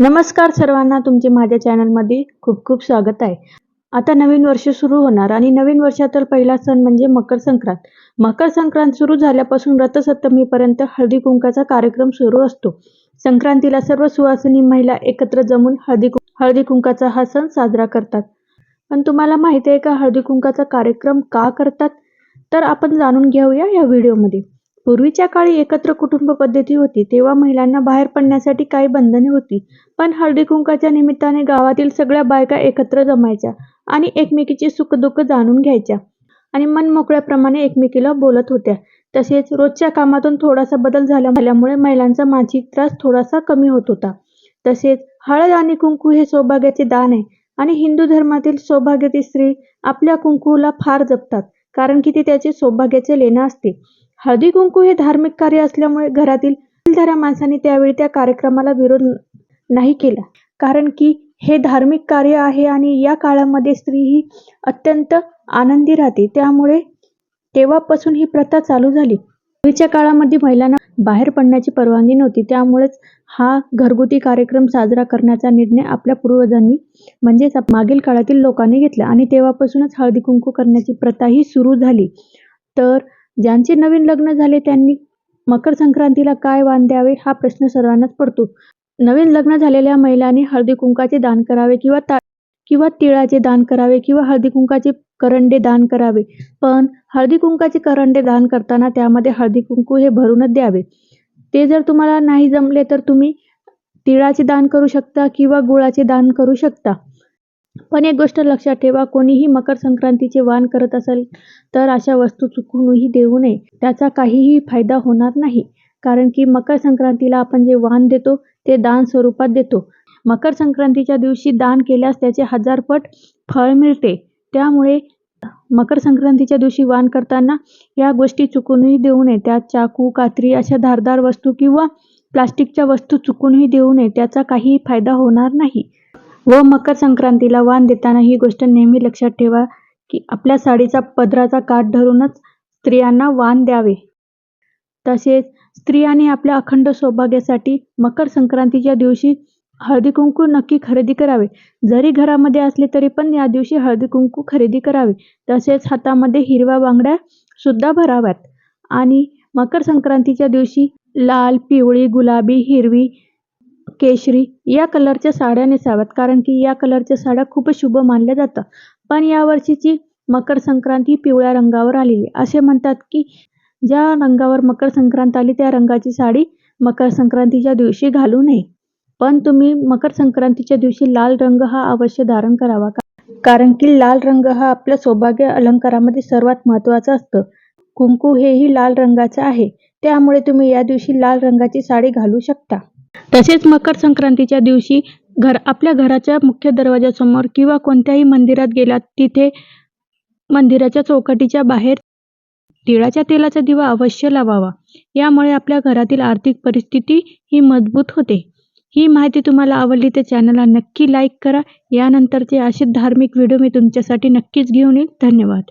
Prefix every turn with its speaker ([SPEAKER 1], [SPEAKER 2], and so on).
[SPEAKER 1] नमस्कार सर्वांना तुमचे माझ्या चॅनलमध्ये खूप खूप स्वागत आहे. आता नवीन वर्ष सुरू होणार आणि नवीन वर्षातील पहिला सण म्हणजे मकर संक्रांत. मकर संक्रांत सुरू झाल्यापासून रथसप्तमीपर्यंत हळदी कुंकाचा कार्यक्रम सुरू असतो. संक्रांतीला सर्व सुवासिनी महिला एकत्र जमून हळदी हळदी कुंकाचा हा सण साजरा करतात. पण तुम्हाला माहिती आहे का हळदी कुंकाचा कार्यक्रम का करतात? तर आपण जाणून घेऊया या व्हिडिओमध्ये. पूर्वीच्या काळी एकत्र कुटुंब पद्धती होती तेव्हा महिलांना बाहेर पडण्यासाठी काही बंधने होती. पण हळदी कुंकाच्या निमित्ताने गावातील सगळ्या बायका एकत्र जमायच्या आणि एकमेकीची सुखदुःख जाणून घ्यायच्या. आणि मन मोकळ्याप्रमाणे एकमेकीला बोलत होत्या. तसेच रोजच्या कामातून थोडासा बदल झाल्यामुळे महिलांचा मानसिक त्रास थोडासा कमी होत होता. तसेच हळद आणि कुंकू हे सौभाग्याचे दान आहे आणि हिंदू धर्मातील सौभाग्यवती स्त्री आपल्या कुंकूला फार जपतात. कारण की ते त्याचे सौभाग्याचे लेणं असते. हळदी कुंकू हे धार्मिक कार्य असल्यामुळे घरातील माणसांनी त्यावेळी त्या कार्यक्रमाला विरोध नाही केला. कारण की हे धार्मिक कार्य आहे आणि या काळामध्ये स्त्री ही अत्यंत आनंदी राहते. त्यामुळे तेव्हापासून ही प्रथा चालू झाली. पूर्वीच्या काळामध्ये महिलांना बाहेर पडण्याची परवानगी नव्हती. त्यामुळेच हा घरगुती कार्यक्रम साजरा करण्याचा निर्णय आपल्या पूर्वजांनी म्हणजेच मागील काळातील लोकांनी घेतला आणि तेव्हापासूनच हळदी कुंकू करण्याची प्रथा ही सुरू झाली. तर ज्यांचे नवीन लग्न झाले त्यांनी मकर संक्रांतीला काय वाण द्यावे हा प्रश्न सर्वांनाच पडतो. नवीन लग्न झालेल्या महिलांनी हळदी कुंकाचे दान करावे किंवा ता किंवा तिळाचे दान करावे किंवा हळदी कुंकाचे करंडे दान करावे. पण हळदी कुंकाचे करंडे दान करताना त्यामध्ये हळदी कुंकू हे भरूनच द्यावे. ते जर तुम्हाला नाही जमले तर तुम्ही तिळाचे दान करू शकता किंवा गुळाचे दान करू शकता. पण एक गोष्ट लक्षात ठेवा कोणीही मकर संक्रांतीचे वाण करत असेल तर अशा वस्तू चुकूनही देऊ नये. त्याचा काहीही फायदा होणार नाही. कारण की मकर संक्रांतीला आपण जे वाण देतो ते दान स्वरूपात देतो. मकर संक्रांतीच्या दिवशी दान केल्यास त्याचे हजारपट फळ मिळते. त्यामुळे मकर संक्रांतीच्या दिवशी वाण करताना या गोष्टी चुकूनही देऊ नये. त्यात चाकू कात्री अशा धारदार वस्तू किंवा प्लास्टिकच्या वस्तू चुकूनही देऊ नये. त्याचा काहीही फायदा होणार नाही. व मकर संक्रांतीला वाण देताना ही गोष्ट नेहमी लक्षात ठेवा की आपल्या साडीचा पदराचा काठ धरूनच स्त्रियांना वाण द्यावे. तसेच स्त्रियांनी आपल्या अखंड सौभाग्यासाठी मकर संक्रांतीच्या दिवशी हळदी कुंकू नक्की खरेदी करावे. जरी घरामध्ये असले तरी पण या दिवशी हळदी कुंकू खरेदी करावे. तसेच हातामध्ये हिरव्या बांगड्या सुद्धा भराव्यात. आणि मकर संक्रांतीच्या दिवशी लाल पिवळी गुलाबी हिरवी केशरी या कलरच्या साड्या नेसाव्यात. कारण की या कलरच्या साड्या खूप शुभ मानल्या जातात. पण यावर्षीची मकर संक्रांत ही पिवळ्या रंगावर आलेली आहे. असे म्हणतात की ज्या रंगावर मकर संक्रांत आली त्या रंगाची साडी मकर संक्रांतीच्या दिवशी घालू नये. पण तुम्ही मकर संक्रांतीच्या दिवशी लाल रंग हा अवश्य धारण करावा का- कारण की लाल रंग हा आपल्या सौभाग्य अलंकारामध्ये सर्वात महत्त्वाचा असतं. कुंकू हेही लाल रंगाचं आहे. त्यामुळे तुम्ही या दिवशी लाल रंगाची साडी घालू शकता. तसेच मकर संक्रांतीच्या दिवशी घर आपल्या घराच्या मुख्य दरवाजासमोर किंवा कोणत्याही मंदिरात गेलात तिथे मंदिराच्या चौकटीच्या बाहेर तिळाच्या तेलाचा दिवा अवश्य लावावा. यामुळे आपल्या घरातील आर्थिक परिस्थिती ही मजबूत होते. ही माहिती तुम्हाला आवडली तर चॅनलला नक्की लाईक करा. यानंतरचे असे धार्मिक व्हिडिओ मी तुमच्यासाठी नक्कीच घेऊन येईल धन्यवाद.